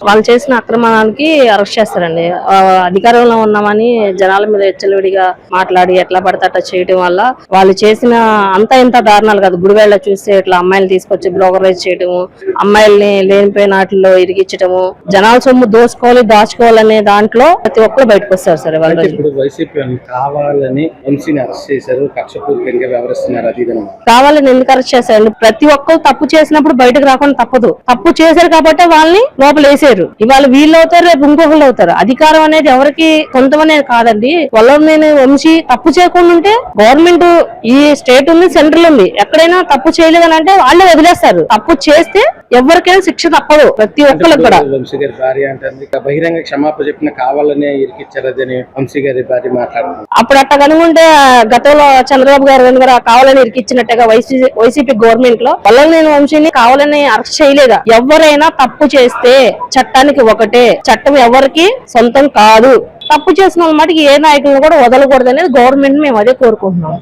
వాళ్ళు చేసిన అక్రమానికి అరెస్ట్ చేస్తారండి. అధికారంలో ఉన్నామని జనాల మీద ఎచ్చలవిడిగా మాట్లాడి ఎట్లా పడితే అట్లా చేయడం వల్ల వాళ్ళు చేసిన అంత ఇంత దారుణాలు కాదు. గుడివేళ్ళ చూస్తే ఇట్లా అమ్మాయిలు తీసుకొచ్చి బ్రోకరేజ్ చేయడము అమ్మాయిల్ని లేనిపోయిన వాటిల్లో ఇరిగించడము జనాల సొమ్ము దోసుకోవాలి దాచుకోవాలనే దాంట్లో ప్రతి ఒక్కరు బయటకు వస్తారు సార్ వాళ్ళ అయితే ఇప్పుడు వైసీపీ వాళ్ళు కావాలని వంశీని అరెస్ట్ చేశారు కక్షపూరితంగా వ్యవహరిస్తున్నారు అది ఇదని? కావాలని ఎందుకు అరెస్ట్ చేశారు ప్రతి ఒక్కరు తప్పు చేసినప్పుడు బయటకు రాకుండా తప్పదు. తప్పు చేశారు కాబట్టి వాళ్ళని లోపల వేసారు ఇవాళ వీళ్ళు అవుతారు రేపు ఇంకొకళ్ళు అవుతారు. అధికారం అనేది ఎవరికి సొంతం అనేది కాదండి నేను వంశీ తప్పు చేయకుండా ఉంటే గవర్నమెంట్ ఈ స్టేట్ ఉంది సెంట్రల్ ఉంది. ఎక్కడైనా తప్పు చేయలేదని అంటే వాళ్ళే వదిలేస్తారు. తప్పు చేస్తే ఎవరికైనా శిక్ష తప్పదు ప్రతి ఒక్కరికి కూడా. వంశీ గారి భార్య అంటుంది ఇక బహిరంగ క్షమాపణ చెప్పిన కావాలనే ఇరికిచ్చారు అదని వంశీ గారి భార్య మాట్లాడుతున్నారు అప్పుడు అట్ట కనుకుంటే గతంలో చంద్రబాబు గారు కనుక కావాలని ఇరికిచ్చినట్టుగా వైసీపీ వైసీపీ గవర్నమెంట్లో నేను వంశీని కావాలని అరెస్ట్ చేయలేదా? ఎవరైనా తప్పు చేస్తే చట్టానికి ఒకటే. చట్టం ఎవరికి సొంతం కాదు. తప్పు చేసిన వాళ్ళ మటుకు ఏ నాయకులను కూడా వదలకూడదు అనేది గవర్నమెంట్ మేము అదే కోరుకుంటున్నాం.